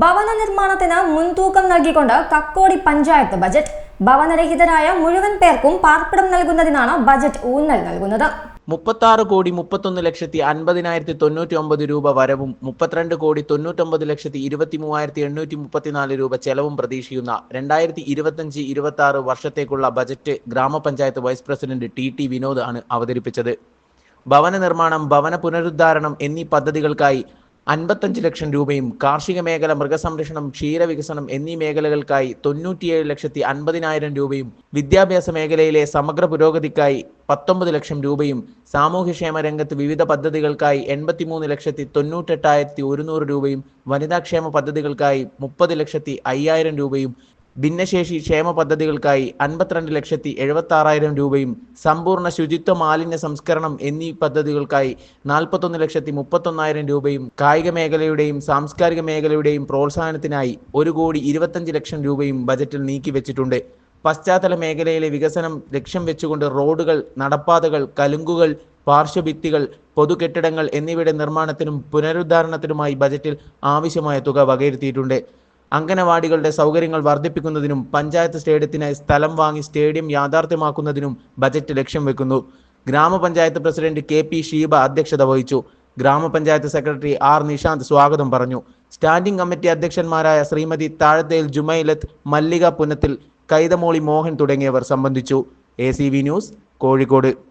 ഭവന നിർമ്മാണത്തിന് മുൻതൂക്കം നൽകിക്കൊണ്ട് കക്കോടി പഞ്ചായത്ത് ബജറ്റ്. ഭവനരഹിതരായ മുഴുവൻ പേർക്കും പാർപ്പിടം നൽകുന്നതിനാണ് ബജറ്റ് ഊന്നൽ നൽകുന്നത്. മുപ്പത്താറ് കോടി മുപ്പത്തൊന്ന് ലക്ഷത്തി അൻപതിനായിരത്തി തൊണ്ണൂറ്റി ഒമ്പത് രൂപ വരവും മുപ്പത്തിരണ്ട് കോടി തൊണ്ണൂറ്റൊമ്പത് ലക്ഷത്തി ഇരുപത്തി മൂവായിരത്തി എണ്ണൂറ്റി മുപ്പത്തിനാല് രൂപ ചെലവും പ്രതീക്ഷിക്കുന്ന രണ്ടായിരത്തി ഇരുപത്തഞ്ച് ഇരുപത്തി ആറ് വർഷത്തേക്കുള്ള ബജറ്റ് ഗ്രാമപഞ്ചായത്ത് vice president T T Vinod ആണ് അവതരിപ്പിച്ചത്. ഭവന നിർമ്മാണം ഭവന പുനരുദ്ധാരണം എന്നീ പദ്ധതികൾക്കായി അൻപത്തഞ്ച് ലക്ഷം രൂപയും കാർഷിക മേഖല മൃഗസംരക്ഷണം ക്ഷീരവികസനം എന്നീ മേഖലകൾക്കായി തൊണ്ണൂറ്റിയേഴ് ലക്ഷത്തി അൻപതിനായിരം രൂപയും വിദ്യാഭ്യാസ മേഖലയിലെ സമഗ്ര പുരോഗതിക്കായി പത്തൊമ്പത് ലക്ഷം രൂപയും സാമൂഹ്യക്ഷേമ രംഗത്ത് വിവിധ പദ്ധതികൾക്കായി എൺപത്തിമൂന്ന് ലക്ഷത്തി തൊണ്ണൂറ്റെട്ടായിരത്തി ഒരുന്നൂറ് രൂപയും വനിതാക്ഷേമ പദ്ധതികൾക്കായി മുപ്പത് ലക്ഷത്തി അയ്യായിരം രൂപയും ഭിന്നശേഷി ക്ഷേമ പദ്ധതികൾക്കായി അൻപത്തിരണ്ട് ലക്ഷത്തി എഴുപത്തി ആറായിരം രൂപയും സമ്പൂർണ ശുചിത്വ മാലിന്യ സംസ്കരണം എന്നീ പദ്ധതികൾക്കായി നാൽപ്പത്തൊന്ന് ലക്ഷത്തി മുപ്പത്തൊന്നായിരം രൂപയും കായിക മേഖലയുടെയും സാംസ്കാരിക മേഖലയുടെയും പ്രോത്സാഹനത്തിനായി ഒരു കോടി ഇരുപത്തഞ്ച് ലക്ഷം രൂപയും ബജറ്റിൽ നീക്കിവെച്ചിട്ടുണ്ട് പശ്ചാത്തല മേഖലയിലെ വികസനം ലക്ഷ്യം വെച്ചുകൊണ്ട് റോഡുകൾ നടപ്പാതകൾ കലുങ്കുകൾ പാർശ്വഭിത്തികൾ പൊതുകെട്ടിടങ്ങൾ എന്നിവയുടെ നിർമ്മാണത്തിനും പുനരുദ്ധാരണത്തിനുമായി ബജറ്റിൽ ആവശ്യമായ തുക വകയിരുത്തിയിട്ടുണ്ട്. അംഗനവാടികളുടെ സൗകര്യങ്ങൾ വർദ്ധിപ്പിക്കുന്നതിനും പഞ്ചായത്ത് സ്റ്റേഡിയത്തിനായി സ്ഥലം വാങ്ങി സ്റ്റേഡിയം യാഥാർത്ഥ്യമാക്കുന്നതിനും ബജറ്റ് ലക്ഷ്യം വെക്കുന്നു. ഗ്രാമപഞ്ചായത്ത് പ്രസിഡന്റ് കെ പി ഷീബ അധ്യക്ഷത വഹിച്ചു. ഗ്രാമപഞ്ചായത്ത് സെക്രട്ടറി ആർ നിഷാന്ത് സ്വാഗതം പറഞ്ഞു. സ്റ്റാൻഡിംഗ് കമ്മിറ്റി അധ്യക്ഷന്മാരായ ശ്രീമതി താഴത്തേൽ ജുമൈലത്ത് മല്ലിക പുനത്തിൽ കൈതമോളി മോഹൻ തുടങ്ങിയവർ സംബന്ധിച്ചു. A news Kozhikode.